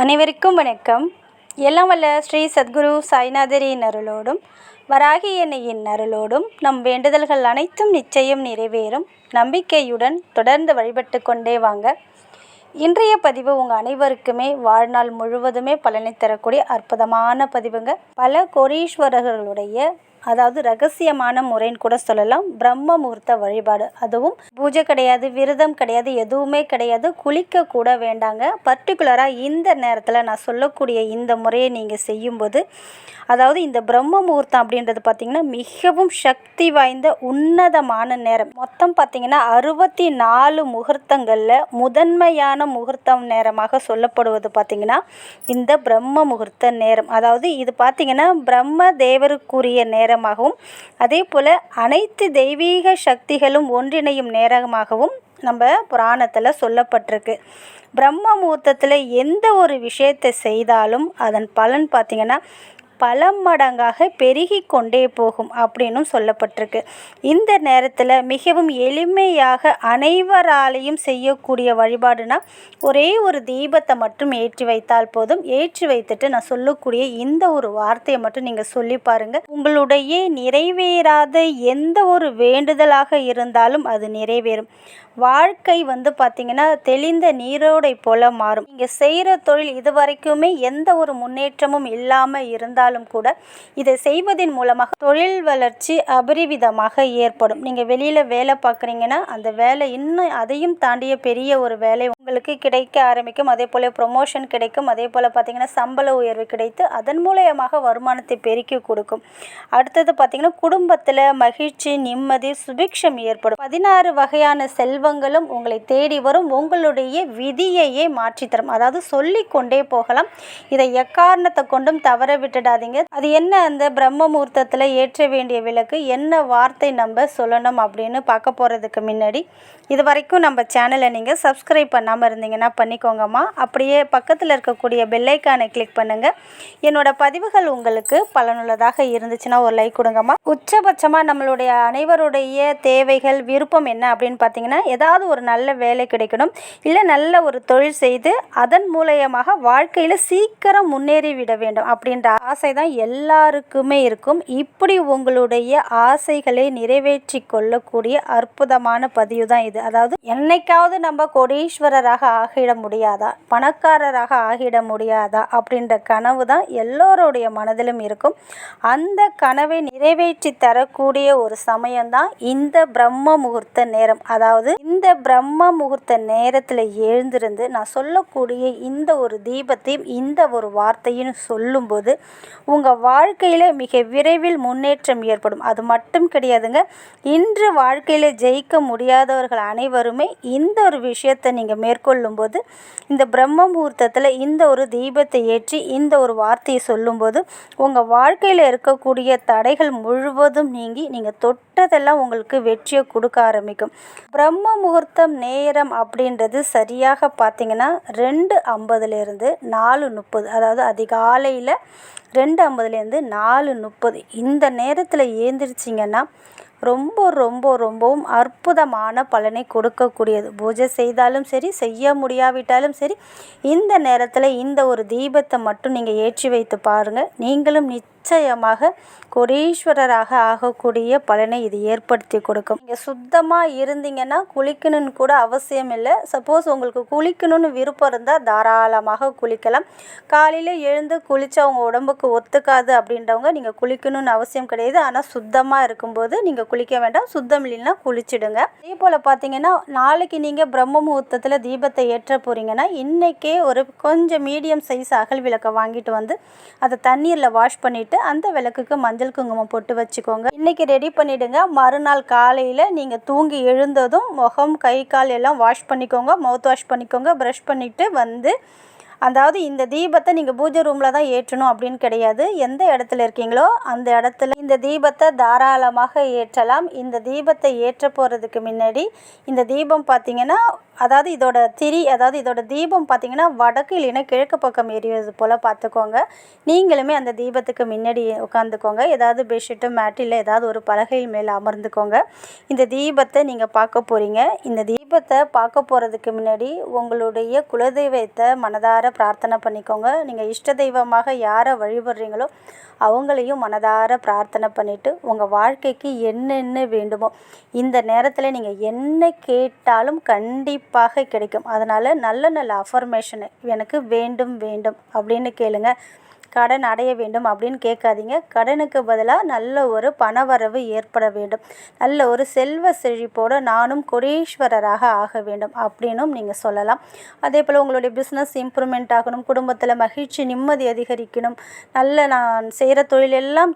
அனைவருக்கும் வணக்கம். எல்லாம் வல்ல ஸ்ரீ சத்குரு சாய்நாதரின் அருளோடும் வராகி எண்ணெயின் அருளோடும் நம் வேண்டுதல்கள் அனைத்தும் நிச்சயம் நிறைவேறும். நம்பிக்கையுடன் தொடர்ந்து வழிபட்டு கொண்டே வாங்க. இன்றைய பதிவு உங்கள் அனைவருக்குமே வாழ்நாள் முழுவதுமே பலனை தரக்கூடிய அற்புதமான பதிவுங்க. பல கோடீஸ்வரர்களுடைய அதாவது ரகசியமான முறைன்னு கூட சொல்லலாம். பிரம்ம முகூர்த்த வழிபாடு. அதுவும் பூஜை கிடையாது விரதம் கிடையாது எதுவுமே கிடையாது குளிக்க கூட வேண்டாங்க. பர்டிகுலராக இந்த நேரத்தில் நான் சொல்லக்கூடிய இந்த முறையை நீங்கள் செய்யும்போது அதாவது இந்த பிரம்ம முகூர்த்தம் அப்படின்றது பார்த்திங்கன்னா மிகவும் சக்தி வாய்ந்த உன்னதமான நேரம். மொத்தம் பார்த்திங்கன்னா அறுபத்தி நாலு முகூர்த்தங்களில் முதன்மையான முகூர்த்தம் நேரமாக சொல்லப்படுவது பார்த்திங்கன்னா இந்த பிரம்ம முகூர்த்த நேரம். அதாவது இது பார்த்திங்கன்னா பிரம்ம தேவருக்குரிய நேரம். நேரமாகவும் அதே போல் அனைத்து தெய்வீக சக்திகளும் ஒன்றிணையும் நேரமாகவும் நம்ம புராணத்தில் சொல்லப்பட்டிருக்கு. பிரம்ம முகூர்த்தத்தில் எந்த ஒரு விஷயத்தை செய்தாலும் அதன் பலன் பார்த்திங்கன்னா பல மடங்காக பெருகி கொண்டே போகும் அப்படின்னும் சொல்லப்பட்டிருக்கு. இந்த நேரத்தில் மிகவும் எளிமையாக அனைவராலையும் செய்யக்கூடிய வழிபாடுனா ஒரே ஒரு தீபத்தை மட்டும் ஏற்றி வைத்தால் போதும். ஏற்றி வைத்துட்டு நான் சொல்லக்கூடிய இந்த ஒரு வார்த்தையை மட்டும் நீங்கள் சொல்லி பாருங்கள் உங்களுடைய நிறைவேறாத எந்த ஒரு வேண்டுதலாக இருந்தாலும் அது நிறைவேறும். வாழ்க்கை வந்து பார்த்திங்கன்னா தெளிந்த நீரோடை போல மாறும். நீங்கள் செய்கிற தொழில் இது வரைக்குமே எந்த ஒரு முன்னேற்றமும் இல்லாமல் இருந்தால் இருந்தாலும் கூட இதை செய்வதன் மூலமாக தொழில் வளர்ச்சி அபரிவிதமாக ஏற்படும். நீங்கள் வெளியில் வேலை பார்க்குறீங்கன்னா அந்த வேலை இன்னும் அதையும் தாண்டிய பெரிய ஒரு வேலை உங்களுக்கு கிடைக்க ஆரம்பிக்கும். அதே போல் ப்ரொமோஷன் கிடைக்கும். அதே போல் பார்த்திங்கன்னா சம்பள உயர்வு கிடைத்து அதன் மூலயமாக வருமானத்தை பெருக்கி கொடுக்கும். அடுத்தது பார்த்திங்கன்னா குடும்பத்தில் மகிழ்ச்சி நிம்மதி சுபிக்ஷம் ஏற்படும். பதினாறு வகையான செல்வங்களும் உங்களை தேடி வரும். உங்களுடைய விதியையே மாற்றித்தரும். அதாவது சொல்லி கொண்டே போகலாம். இதை எக்காரணத்தை கொண்டும் தவற விட்டுடாதீங்க அது என்ன அந்த பிரம்ம முகூர்த்தத்தில் ஏற்ற வேண்டிய விளக்கு? என்ன வார்த்தை நம்ம சொல்லணும் அப்படின்னு பார்க்க போகிறதுக்கு முன்னாடி இது வரைக்கும் நம்ம சேனலை நீங்கள் சப்ஸ்கிரைப் பண்ணாமல் இருந்தீங்கன்னா பண்ணிக்கோங்கம்மா. அப்படியே பக்கத்தில் இருக்கக்கூடிய பெல்லைக்கானை கிளிக் பண்ணுங்கள் என்னோடய பதிவுகள் உங்களுக்கு பலனுள்ளதாக இருந்துச்சுன்னா ஒரு லைக் கொடுங்கம்மா. உச்சபட்சமாக நம்மளுடைய அனைவருடைய தேவைகள் விருப்பம் என்ன அப்படின்னு பார்த்தீங்கன்னா ஏதாவது ஒரு நல்ல வேலை கிடைக்கணும். இல்லை நல்ல ஒரு தொழில் செய்து அதன் மூலயமாக வாழ்க்கையில் சீக்கிரம் முன்னேறி விட வேண்டும் அப்படின்ற ஆசை ஆசை தான் எல்லாருக்குமே இருக்கும். இப்படி உங்களுடைய ஆசைகளை நிறைவேற்றி கொள்ளக்கூடிய அற்புதமான பதிவு தான் இது. அதாவது என்னைக்காவது நம்ம கோடீஸ்வரராக ஆகிட முடியாதா? பணக்காரராக ஆகிட முடியாதா? அப்படின்ற கனவு தான் எல்லோருடைய மனதிலும் இருக்கும். அந்த கனவை நிறைவேற்றி தரக்கூடிய ஒரு சமயம்தான் இந்த பிரம்ம முகூர்த்த நேரம். அதாவது இந்த பிரம்ம முகூர்த்த நேரத்தில் எழுந்திருந்து நான் சொல்லக்கூடிய இந்த ஒரு தீபத்தையும் இந்த ஒரு வார்த்தையும் சொல்லும்போது உங்கள் வாழ்க்கையில் மிக விரைவில் முன்னேற்றம் ஏற்படும். அது மட்டும் கிடையாதுங்க. இன்று வாழ்க்கையில் ஜெயிக்க முடியாதவர்கள் அனைவருமே இந்த ஒரு விஷயத்தை நீங்கள் மேற்கொள்ளும்போது இந்த பிரம்ம முகூர்த்தத்தில் இந்த ஒரு தீபத்தை ஏற்றி இந்த ஒரு வார்த்தையை சொல்லும்போது உங்கள் வாழ்க்கையில் இருக்கக்கூடிய தடைகள் முழுவதும் நீங்கி நீங்கள் தொட்டதெல்லாம் உங்களுக்கு வெற்றியை கொடுக்க ஆரம்பிக்கும். பிரம்ம முகூர்த்தம் நேரம் அப்படின்றது சரியாக பார்த்தீங்கன்னா ரெண்டு ஐம்பதுலேருந்து நாலு முப்பது அதாவது அதிகாலையில் ரெண்டு ஐம்பதுலேருந்து நாலு முப்பது. இந்த நேரத்தில் ஏந்திரிச்சிங்கன்னா ரொம்ப ரொம்ப ரொம்பவும் அற்புதமான பலனை கொடுக்கக்கூடியது. பூஜை செய்தாலும் சரி செய்ய முடியாவிட்டாலும் சரி இந்த நேரத்தில் இந்த ஒரு தீபத்தை மட்டும் நீங்கள் ஏற்றி வைத்து பாருங்கள் நீங்களும் நிச்சயமாக கோடீஸ்வரராக ஆகக்கூடிய பலனை இது ஏற்படுத்தி கொடுக்கும். நீங்கள் சுத்தமாக இருந்தீங்கன்னா குளிக்கணும்னு கூட அவசியம் இல்லை. சப்போஸ் உங்களுக்கு குளிக்கணும்னு விருப்பம் இருந்தால் தாராளமாக குளிக்கலாம். காலையில் எழுந்து குளித்தா உங்கள் உடம்புக்கு ஒத்துக்காது அப்படின்றவங்க நீங்கள் குளிக்கணும்னு அவசியம் கிடையாது. ஆனால் சுத்தமாக இருக்கும்போது நீங்கள் குளிக்க வேண்டாம். சுத்தம் இல்லைன்னா குளிச்சிடுங்க. அதே போல் பார்த்தீங்கன்னா நாளைக்கு நீங்கள் பிரம்ம முகூர்த்தத்தில் தீபத்தை ஏற்ற போகிறீங்கன்னா இன்றைக்கே ஒரு கொஞ்சம் மீடியம் சைஸ் அகல் விளக்கை வாங்கிட்டு வந்து அதை தண்ணீரில் வாஷ் பண்ணிவிட்டு அந்த விளக்குக்கு மஞ்சள் குங்குமம் போட்டு வச்சுக்கோங்க. இன்றைக்கி ரெடி பண்ணிவிடுங்க மறுநாள் காலையில் நீங்கள் தூங்கி எழுந்ததும் முகம் கை கால் எல்லாம் வாஷ் பண்ணிக்கோங்க. மவுத் வாஷ் பண்ணிக்கோங்க. ப்ரஷ் பண்ணிவிட்டு வந்து அதாவது இந்த தீபத்தை நீங்கள் பூஜை ரூமில் தான் ஏற்றணும் அப்படின்னு கிடையாது. எந்த இடத்துல இருக்கீங்களோ அந்த இடத்துல இந்த தீபத்தை தாராளமாக ஏற்றலாம். இந்த தீபத்தை ஏற்ற போகிறதுக்கு முன்னாடி இந்த தீபம் பார்த்திங்கன்னா அதாவது இதோட திரி அதாவது இதோட தீபம் பார்த்திங்கன்னா வடக்கு இல்லைன்னா கிழக்கு பக்கம் எரிவது போல் பார்த்துக்கோங்க. நீங்களுமே அந்த தீபத்துக்கு முன்னாடி உட்காந்துக்கோங்க ஏதாவது பெட்ஷீட்டு மேட் இல்லை ஏதாவது ஒரு பலகையில் மேலே அமர்ந்துக்கோங்க. இந்த தீபத்தை நீங்கள் பார்க்க போகிறீங்க இந்த தீபத்தை பார்க்க போகிறதுக்கு முன்னாடி உங்களுடைய குலதெய்வத்தை மனதார பிரார்த்தனை பண்ணிக்கோங்க. நீங்கள் இஷ்ட தெய்வமாக யாரை வழிபடுறீங்களோ அவங்களையும் மனதார பிரார்த்தனை பண்ணிவிட்டு உங்கள் வாழ்க்கைக்கு என்னென்ன வேண்டுமோ இந்த நேரத்தில் நீங்கள் என்ன கேட்டாலும் கண்டிப்பாக கிடைக்கும். அதனால் நல்ல நல்ல அஃபர்மேஷனு எனக்கு வேண்டும் வேண்டும் அப்படின்னு கேளுங்கள் கடன் அடைய வேண்டும் அப்படின்னு கேட்காதீங்க. கடனுக்கு பதிலாக நல்ல ஒரு பணவரவு ஏற்பட வேண்டும். நல்ல ஒரு செல்வ செழிப்போடு நானும் கொடீஸ்வரராக ஆக வேண்டும் அப்படின்னும் நீங்கள் சொல்லலாம். அதே போல் உங்களுடைய பிஸ்னஸ் இம்ப்ரூவ்மெண்ட் ஆகணும் குடும்பத்தில் மகிழ்ச்சி நிம்மதி அதிகரிக்கணும் நல்ல நான் செய்கிற தொழில் எல்லாம்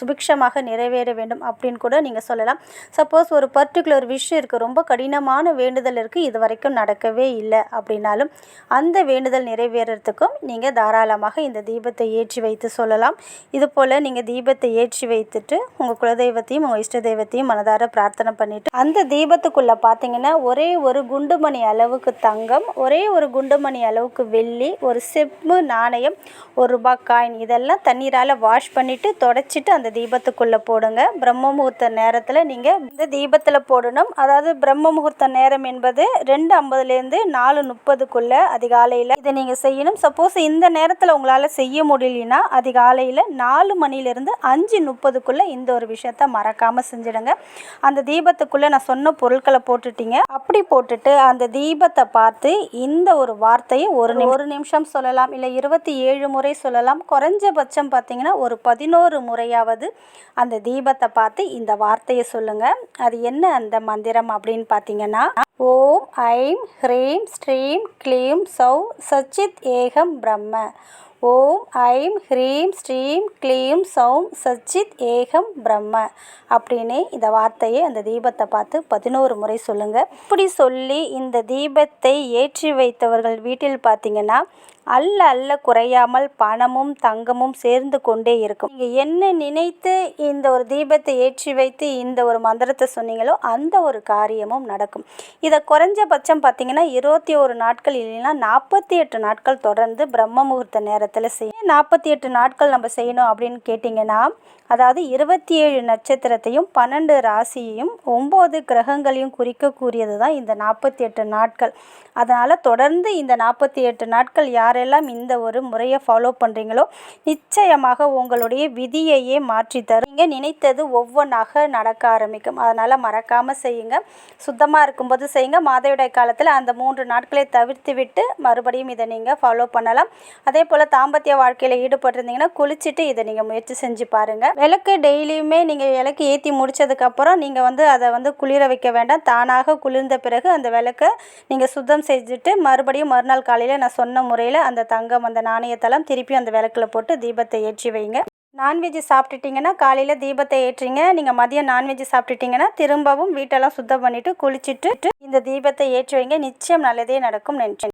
சுபிக்ஷமாக நிறைவேற வேண்டும் அப்படின்னு கூட நீங்கள் சொல்லலாம். சப்போஸ் ஒரு பர்டிகுலர் விஷயம் இருக்குது ரொம்ப கடினமான வேண்டுதல் இருக்குது இது வரைக்கும் நடக்கவே இல்லை அப்படின்னாலும் அந்த வேண்டுதல் நிறைவேறத்துக்கும் நீங்கள் தாராளமாக இந்த தீபத்தை ஏற்றி வைத்து சொல்லலாம். இது போல் நீங்கள் தீபத்தை ஏற்றி வைத்துட்டு உங்கள் குலதெய்வத்தையும் உங்கள் இஷ்ட தெய்வத்தையும் மனதார பிரார்த்தனை பண்ணிவிட்டு அந்த தீபத்துக்குள்ளே பார்த்தீங்கன்னா ஒரே ஒரு குண்டுமணி அளவுக்கு தங்கம் ஒரே ஒரு குண்டுமணி அளவுக்கு வெள்ளி ஒரு செப்பு நாணயம் ஒரு ரூபாய் காயின் இதெல்லாம் தண்ணீரால் வாஷ் பண்ணிவிட்டு தொடச்சிட்டு அந்த தீபத்துக்குள்ளே போடுங்க. பிரம்ம முகூர்த்த நேரத்தில் நீங்கள் இந்த தீபத்தில் போடணும். அதாவது பிரம்ம முகூர்த்த நேரம் என்பது ரெண்டு ஐம்பதுலேருந்து நாலு முப்பதுக்குள்ளே அதிகாலையில் இதை நீங்கள் செய்யணும். சப்போஸ் இந்த நேரத்தில் உங்களால் செய்ய முடியலனா அதிகாலையில் நாலு மணிலேருந்து அஞ்சு முப்பதுக்குள்ளே இந்த ஒரு விஷயத்த மறக்காமல் செஞ்சிடுங்க. அந்த தீபத்துக்குள்ளே நான் சொன்ன பொருட்களை போட்டுட்டீங்க. அப்படி போட்டுட்டு அந்த தீபத்தை பார்த்து இந்த ஒரு வார்த்தையை ஒரு நி- ஒரு நிமிஷம் சொல்லலாம். இல்லை இருபத்தி ஏழு முறை சொல்லலாம். குறைஞ்சபட்சம் பார்த்தீங்கன்னா ஒரு பதினோரு முறையாவது அந்த தீபத்தை பார்த்து இந்த வார்த்தையை சொல்லுங்கள் அது என்ன அந்த மந்திரம் அப்படின்னு பார்த்தீங்கன்னா ஓம் ஐம் ஹ்ரீம் ஸ்ரீம் க்ளீம் சௌ சச்சித் ஏகம் பிரம்ம. ஓம் ஐம் ஹ்ரீம் ஸ்ரீம் க்ளீம் சௌம் சச்சித் ஏகம் பிரம்ம அப்படின்னு இந்த வார்த்தையை அந்த தீபத்தை பார்த்து பதினோரு முறை சொல்லுங்கள் இப்படி சொல்லி இந்த தீபத்தை ஏற்றி வைத்தவர்கள் வீட்டில் பார்த்தீங்கன்னா அல்ல அல்ல குறையாமல் பணமும் தங்கமும் சேர்ந்து கொண்டே இருக்கும். நீங்கள் என்ன நினைத்து இந்த ஒரு தீபத்தை ஏற்றி வைத்து இந்த ஒரு மந்திரத்தை சொன்னீங்களோ அந்த ஒரு காரியமும் நடக்கும். இதை குறைஞ்சபட்சம் பார்த்தீங்கன்னா இருபத்தி ஒரு நாட்கள் இல்லைன்னா நாற்பத்தி எட்டு நாட்கள் தொடர்ந்து பிரம்ம முகூர்த்த நேரத்தில் செய்ய நாற்பத்தி எட்டு நாட்கள் நம்ம செய்யணும் அப்படின்னு கேட்டிங்கன்னா அதாவது இருபத்தி ஏழு நட்சத்திரத்தையும் பன்னெண்டு ராசியையும் ஒம்பது கிரகங்களையும் குறிக்கக்கூடியது தான் இந்த நாற்பத்தி எட்டு நாட்கள். அதனால் தொடர்ந்து இந்த நாற்பத்தி எட்டு நாட்கள் யார் யாரெல்லாம் இந்த ஒரு முறையை ஃபாலோ பண்ணுறீங்களோ நிச்சயமாக உங்களுடைய விதியையே மாற்றி தரும் நீங்கள் நினைத்தது ஒவ்வொன்றாக நடக்க ஆரம்பிக்கும். அதனால் மறக்காமல் செய்யுங்க. சுத்தமாக இருக்கும்போது செய்யுங்க. மாதவிடாய் காலத்தில் அந்த மூன்று நாட்களை தவிர்த்து விட்டு மறுபடியும் இதை நீங்கள் ஃபாலோ பண்ணலாம். அதே போல் தாம்பத்திய வாழ்க்கையில் ஈடுபட்டிருந்தீங்கன்னா குளிச்சுட்டு இதை நீங்கள் முயற்சி செஞ்சு பாருங்கள் விளக்கு டெய்லியுமே நீங்கள் விளக்கு ஏற்றி முடிச்சதுக்கப்புறம் நீங்கள் வந்து அதை வந்து குளிர வைக்க வேண்டாம். தானாக குளிர்ந்த பிறகு அந்த விளக்கை நீங்கள் சுத்தம் செஞ்சுட்டு மறுபடியும் மறுநாள் காலையில் நான் சொன்ன முறையில் அந்த தங்கம் அந்த நாணயத்தெல்லாம் திருப்பி அந்த விளக்கில் போட்டு தீபத்தை ஏற்றி வைங்க. நான்வெஜ் சாப்பிட்டுட்டிங்கன்னா காலையில் தீபத்தை ஏற்றிங்க. நீங்கள் மதியம் நான்வெஜ் சாப்பிட்டுட்டிங்கன்னா திரும்பவும் வீட்டெல்லாம் சுத்தம் பண்ணிவிட்டு குளிச்சுட்டு இந்த தீபத்தை ஏற்றி வைங்க. நிச்சயம் நல்லதே நடக்கும் நன்றி